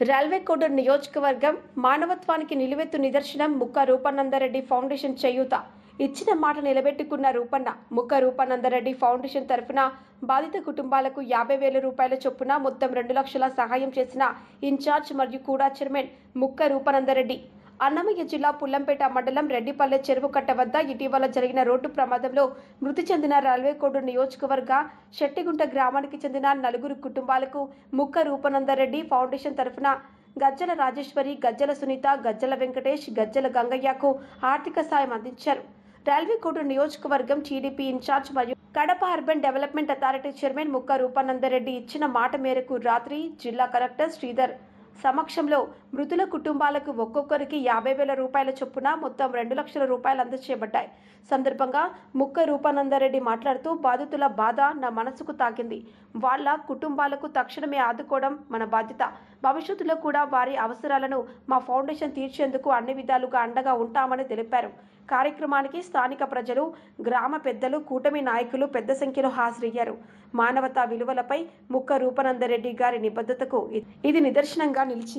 Railway Koduru నియోజకవర్గం మానవత్వానికి నిలువెత్తు నిదర్శనం ముక్క రూపానందరెడ్డి ఫౌండేషన్ చేయూత. ఇచ్చిన మాట నిలబెట్టుకున్న రూపన్న ముక్క రూపానందరెడ్డి ఫౌండేషన్ తరఫున బాధిత కుటుంబాలకు యాభై వేల రూపాయల చొప్పున మొత్తం రెండు లక్షల సహాయం చేసిన ఇన్ఛార్జ్ మరియు కూడా చైర్మన్ ముక్క రూపానందరెడ్డి. అన్నమయ్య జిల్లా పుల్లంపేట మండలం రెడ్డిపల్లె చెరువు కట్ట వద్ద ఇటీవల జరిగిన రోడ్డు ప్రమాదంలో మృతి చెందిన రైల్వేకోడు నియోజకవర్గ శెట్టిగుంట గ్రామానికి చెందిన నలుగురు కుటుంబాలకు ముక్క రూపనందరెడ్డి ఫౌండేషన్ తరఫున గజ్జల రాజేశ్వరి గజ్జల సునీత గజ్జల వెంకటేష్ గజ్జల గంగయ్యకు ఆర్థిక సాయం అందించారు. రైల్వే కోడూరు నియోజకవర్గం టీడీపీ ఇన్ఛార్జ్ మరియు Kadapa urban development authority chairman Mukka Rupananda Reddy ఇచ్చిన మాట మేరకు రాత్రి జిల్లా కలెక్టర్ శ్రీధర్ సమక్షంలో మృతుల కుటుంబాలకు ఒక్కొక్కరికి యాభై వేల రూపాయల చొప్పున మొత్తం రెండు లక్షల రూపాయలు అందజేయబడ్డాయి. సందర్భంగా ముక్క రూపానందరెడ్డి మాట్లాడుతూ బాధితుల బాధ నా మనసుకు తాకింది. వాళ్ళ కుటుంబాలకు తక్షణమే ఆదుకోవడం మన బాధ్యత. భవిష్యత్తులో కూడా వారి అవసరాలను మా ఫౌండేషన్ తీర్చేందుకు అన్ని విధాలుగా అండగా ఉంటామని తెలిపారు. కార్యక్రమానికి స్థానిక ప్రజలు గ్రామ పెద్దలు కూటమి నాయకులు పెద్ద సంఖ్యలో హాజరయ్యారు. మానవతా విలువలపై ముక్క రూపనందరెడ్డి గారి నిబద్ధతకు ఇది నిదర్శనంగా నిలిచింది.